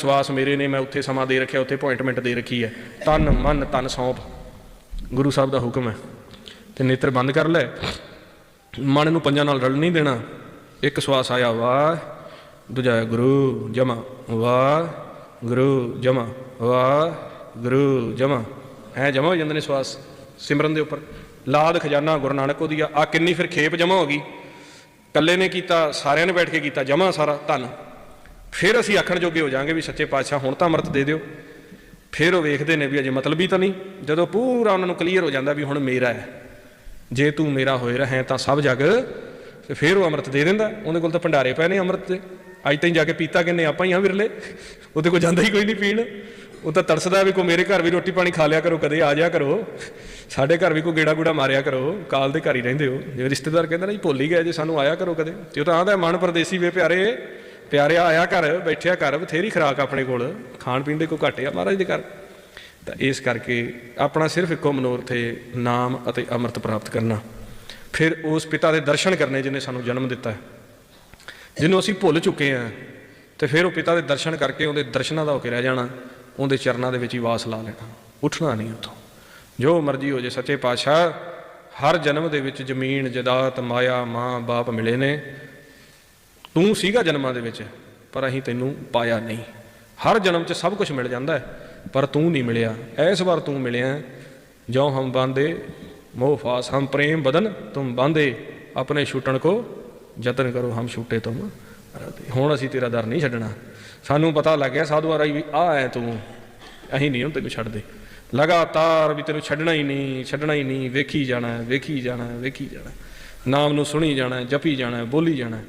ਸਵਾਸ ਮੇਰੇ ਨੇ, ਮੈਂ ਉੱਥੇ ਸਮਾਂ ਦੇ ਰੱਖਿਆ, ਉੱਥੇ ਅਪਾਇੰਟਮੈਂਟ ਦੇ ਰੱਖੀ ਹੈ। ਤਨ, ਮਨ, ਤਨ ਸੌਂਪ। ਗੁਰੂ ਸਾਹਿਬ ਦਾ ਹੁਕਮ ਹੈ। ਤੇ ਨੇਤਰ ਬੰਦ ਕਰ ਲੈ। ਮਨ ਨੂੰ ਪੰਜਾਂ ਨਾਲ ਰਲ ਨਹੀਂ ਦੇਣਾ। ਇੱਕ ਸਵਾਸ ਆਇਆ ਵਾਹ ਦੂਜਾ ਗੁਰੂ, ਜਮਾ। ਵਾਹ ਗੁਰੂ ਜਮਾ। ਵਾਹ ਗੁਰੂ ਜਮਾ। ਐ ਜਮਾ ਹੋ ਜਾਂਦੇ ਨੇ ਸਵਾਸ, ਸਿਮਰਨ ਦੇ ਉੱਪਰ। ਲਾਦ ਖਜ਼ਾਨਾ ਗੁਰੂ ਨਾਨਕ ਉਹਦੀ ਆ ਆਹ ਕਿੰਨੀ ਫਿਰ ਖੇਪ ਜਮਾ ਹੋ ਗਈ। ਕੱਲੇ ਨੇ ਕੀਤਾ, ਸਾਰਿਆਂ ਨੇ ਬੈਠ ਕੇ ਕੀਤਾ, ਜਮਾ ਸਾਰਾ ਧੰਨ। ਫਿਰ ਅਸੀਂ ਆਖਣ ਜੋਗੇ ਹੋ ਜਾਾਂਗੇ ਵੀ ਸੱਚੇ ਪਾਤਸ਼ਾਹ, ਹੁਣ ਤਾਂ ਅੰਮ੍ਰਿਤ ਦੇ ਦਿਓ। ਫਿਰ ਉਹ ਵੇਖਦੇ ਨੇ ਵੀ ਅਜੇ ਮਤਲਬ ਹੀ ਤਾਂ ਨਹੀਂ। ਜਦੋਂ ਪੂਰਾ ਉਹਨਾਂ ਨੂੰ ਕਲੀਅਰ ਹੋ ਜਾਂਦਾ ਵੀ ਹੁਣ ਮੇਰਾ ਹੈ। ਜੇ ਤੂੰ ਮੇਰਾ ਹੋਏ ਰਹੇ ਤਾਂ ਸਭ ਜਗ। ਤੇ ਫਿਰ ਉਹ ਅੰਮ੍ਰਿਤ ਦੇ ਦਿੰਦਾ। ਉਹਦੇ ਕੋਲ ਤਾਂ ਭੰਡਾਰੇ ਪਏ ਨੇ ਅੰਮ੍ਰਿਤ ਦੇ। ਅੱਜ ਤਾਈਂ ਜਾ ਕੇ ਪੀਤਾ ਕਿੰਨੇ ਆਪਾਂ ਹੀ ਆ ਵਿਰਲੇ। ਉਹਦੇ ਕੋਲ ਜਾਂਦਾ ਹੀ ਕੋਈ ਨਹੀਂ ਪੀਣ। ਉਹ ਤਾਂ ਤਰਸਦਾ ਵੀ ਕੋ ਮੇਰੇ ਘਰ ਵੀ ਰੋਟੀ ਪਾਣੀ ਖਾ ਲਿਆ ਕਰੋ, ਕਦੇ ਆ ਜਾਇਆ ਕਰੋ। ਸਾਡੇ ਘਰ ਵੀ ਕੋ ਗੇੜਾ ਗੂੜਾ ਮਾਰਿਆ ਕਰੋ। ਕਾਲ ਦੇ ਘਰ ਹੀ ਰਹਿੰਦੇ ਹੋ। ਜੇ ਰਿਸ਼ਤੇਦਾਰ ਕਹਿੰਦਾ ਨਾ ਜੀ, ਭੁੱਲ ਹੀ ਗਏ ਜੇ ਸਾਨੂੰ ਆਇਆ ਕਰੋ ਕਦੇ। ਤੇ ਉਹ ਤਾਂ ਆਂਦਾ ਮਨ ਪਰਦੇਸੀ ਵੇ ਪਿਆਰੇ। ਪਿਆਰਿਆ ਆਇਆ ਘਰ, ਬੈਠਿਆ ਘਰ, ਬਥੇਰੀ ਖਰਾਕ ਆਪਣੇ ਕੋਲ, ਖਾਣ ਪੀਣ ਦੇ ਕੋਈ ਘਾਟੇ ਆ ਮਹਾਰਾਜ ਦੇ ਘਰ। ਤਾਂ ਇਸ ਕਰਕੇ ਆਪਣਾ ਸਿਰਫ ਇੱਕੋ ਮਨੋਰਥ ਹੈ, ਨਾਮ ਅਤੇ ਅੰਮ੍ਰਿਤ ਪ੍ਰਾਪਤ ਕਰਨਾ। ਫਿਰ ਉਸ ਪਿਤਾ ਦੇ ਦਰਸ਼ਨ ਕਰਨੇ ਜਿਹਨੇ ਸਾਨੂੰ ਜਨਮ ਦਿੱਤਾ ਹੈ। ਜਿਹਨੂੰ ਅਸੀਂ ਭੁੱਲ ਚੁੱਕੇ ਹਾਂ, ਤੇ ਫਿਰ ਉਹ ਪਿਤਾ ਦੇ ਦਰਸ਼ਨ ਕਰਕੇ ਉਹਦੇ ਦਰਸ਼ਨਾਂ ਦਾ ਹੋ ਕੇ ਰਹਿ ਜਾਣਾ, ਉਹਦੇ ਚਰਨਾਂ ਦੇ ਵਿੱਚ ਹੀ ਵਾਸ ਲਾ ਲੈਣਾ। ਉੱਠਣਾ ਨਹੀਂ ਉੱਥੋਂ। ਜੋ ਮਰਜ਼ੀ ਹੋ ਜੇ, ਸੱਚੇ ਪਾਤਸ਼ਾਹ, ਹਰ ਜਨਮ ਦੇ ਵਿੱਚ ਜ਼ਮੀਨ, ਜਦਾਤ, ਮਾਇਆ, ਮਾਂ, ਬਾਪ ਮਿਲੇ ਨੇ। ਤੂੰ ਸੀਗਾ ਜਨਮਾਂ ਦੇ ਵਿੱਚ, ਪਰ ਅਸੀਂ ਤੈਨੂੰ ਪਾਇਆ ਨਹੀਂ। ਹਰ ਜਨਮ 'ਚ ਸਭ ਕੁਝ ਮਿਲ ਜਾਂਦਾ ਹੈ, ਪਰ ਤੂੰ ਨਹੀਂ ਮਿਲਿਆ। ਇਸ ਵਾਰ ਤੂੰ ਮਿਲਿਆ ਜੋ ਹਮ ਬਾਂਦੇ ਮੋਹ ਫਾਸ, ਹਮ ਪ੍ਰੇਮ ਬਦਨ ਤੁਮ ਬਾਂਦੇ, ਆਪਣੇ ਛੁੱਟਣ ਕੋ ਯਤਨ ਕਰੋ, ਹਮ ਛੁੱਟੇ ਤੁਮ ਹੁਣ ਅਸੀਂ ਤੇਰਾ ਦਰ ਨਹੀਂ ਛੱਡਣਾ। ਸਾਨੂੰ ਪਤਾ ਲੱਗ ਗਿਆ ਸਾਧੂ ਆਰਾ ਵੀ ਆ ਹੈ ਤੂੰ। ਅਸੀਂ ਨਹੀਂ ਹੁਣ ਤੈਨੂੰ ਛੱਡਦੇ। ਲਗਾਤਾਰ ਵੀ ਤੈਨੂੰ ਛੱਡਣਾ ਹੀ ਨਹੀਂ, ਛੱਡਣਾ ਹੀ ਨਹੀਂ। ਵੇਖੀ ਜਾਣਾ ਵੇਖੀ ਜਾਣਾ ਵੇਖੀ ਜਾਣਾ ਨਾਮ ਨੂੰ ਸੁਣੀ ਜਾਣਾ ਜਪੀ ਜਾਣਾ ਬੋਲੀ ਜਾਣਾ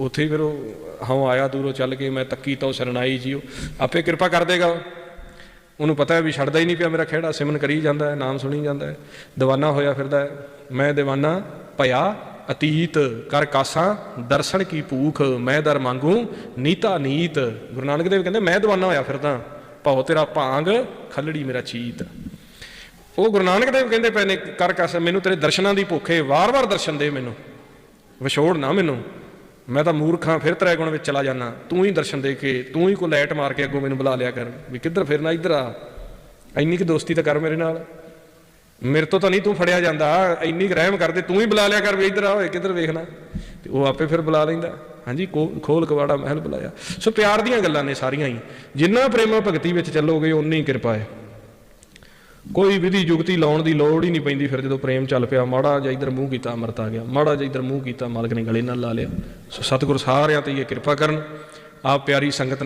ਉੱਥੇ ਫਿਰ ਉਹ ਹਾਂ ਆਇਆ, ਦੂਰੋਂ ਚੱਲ ਕੇ ਮੈਂ ਤੱਕੀ ਤੋਂ ਸਰਨਾਈ ਜੀ ਉਹ ਆਪੇ ਕਿਰਪਾ ਕਰ ਦੇਗਾ ਉਹਨੂੰ ਪਤਾ ਹੈ ਵੀ ਛੱਡਦਾ ਹੀ ਨਹੀਂ ਪਿਆ ਮੇਰਾ ਖਿਹੜਾ ਸਿਮਨ ਕਰੀ ਜਾਂਦਾ ਹੈ, ਨਾਮ ਸੁਣੀ ਜਾਂਦਾ ਹੈ। دیਵਾਨਾ ਹੋਇਆ ਫਿਰਦਾ ਹੈ। ਮੈਂ دیਵਾਨਾ ਭਇਆ, ਅਤੀਤ ਕਰ ਕਾਸਾਂ, ਦਰਸ਼ਨ ਕੀ ਭੂਖ, ਮੈਂ ਦਰ ਮੰਗੂ, ਨੀਤਾ ਨੀਤ। ਗੁਰੂ ਨਾਨਕ ਦੇਵ ਕਹਿੰਦੇ, ਮੈਂ دیਵਾਨਾ ਹੋਇਆ ਫਿਰਦਾ, ਭਾਉ ਤੇਰਾ ਭਾਂਗ, ਖੱਲੜੀ ਮੇਰਾ ਚੀਤ। ਉਹ ਗੁਰੂ ਨਾਨਕ ਦੇਵ ਕਹਿੰਦੇ ਪਏ ਨੇ, ਕਰ ਕਾਸਾਂ, ਮੈਨੂੰ ਤੇਰੇ ਦਰਸ਼ਨਾਂ ਦੀ ਭੁੱਖੇ, ਵਾਰ-ਵਾਰ ਦਰਸ਼ਨ ਦੇ ਮੈਨੂੰ। ਵਿਛੋੜ ਨਾ ਮੈਨੂੰ। ਮੈਂ ਤਾਂ ਮੂਰਖ ਹਾਂ, ਫਿਰ ਤਰੇ ਗੁਣ ਵਿੱਚ ਚਲਾ ਜਾਣਾ ਤੂੰ ਹੀ ਦਰਸ਼ਨ ਦੇ ਕੇ, ਤੂੰ ਹੀ ਕੋ ਲਾਈਟ ਮਾਰ ਕੇ ਅੱਗੋਂ ਮੈਨੂੰ ਬੁਲਾ ਲਿਆ ਕਰ। ਵੀ ਕਿੱਧਰ ਫਿਰਨਾ, ਇੱਧਰ ਆ। ਇੰਨੀ ਕਿ ਦੋਸਤੀ ਤਾਂ ਕਰ ਮੇਰੇ ਨਾਲ। ਮੇਰੇ ਤੋਂ ਤਾਂ ਨਹੀਂ ਤੂੰ ਫੜਿਆ ਜਾਂਦਾ। ਇੰਨੀ ਕੁ ਰਹਿਮ ਕਰਦੇ ਤੂੰ ਹੀ ਬੁਲਾ ਲਿਆ ਕਰ ਵੀ ਇੱਧਰ ਆ, ਓਏ, ਕਿੱਧਰ ਵੇਖਣਾ। ਤੇ ਉਹ ਆਪੇ ਫਿਰ ਬੁਲਾ ਲੈਂਦਾ। ਹਾਂਜੀ, ਕੋ- ਖੋਲ ਕਵਾੜਾ ਮਹਿਲ ਬੁਲਾਇਆ। ਸੋ ਪਿਆਰ ਦੀਆਂ ਗੱਲਾਂ ਨੇ ਸਾਰੀਆਂ ਹੀ। ਜਿੰਨਾ ਪ੍ਰੇਮਾ ਭਗਤੀ ਵਿੱਚ ਚੱਲੋਗੇ ਉਨੀ ਕਿਰਪਾ ਹੈ। ਕੋਈ ਵਿਧੀ ਯੁਕਤੀ ਲਾਉਣ ਦੀ ਲੋੜ ਹੀ ਨਹੀਂ ਪੈਂਦੀ। ਫਿਰ ਜਦੋਂ ਪ੍ਰੇਮ ਚੱਲ ਪਿਆ, ਮਾੜਾ ਜਿਹਾ ਇਧਰ ਮੂੰਹ ਕੀਤਾ, ਅੰਮ੍ਰਿਤ ਆ ਗਿਆ। ਮਾੜਾ ਜਿਹਾ ਇਧਰ ਮੂੰਹ ਕੀਤਾ, ਮਾਲਕ ਨੇ ਗਲੇ ਨਾਲ ਲਾ ਲਿਆ। ਸੋ ਸਤਿਗੁਰ ਸਾਰਿਆਂ ਤੇ ਇਹ ਕਿਰਪਾ ਕਰਨ। ਆਪ ਪਿਆਰੀ ਸੰਗਤ ਨੇ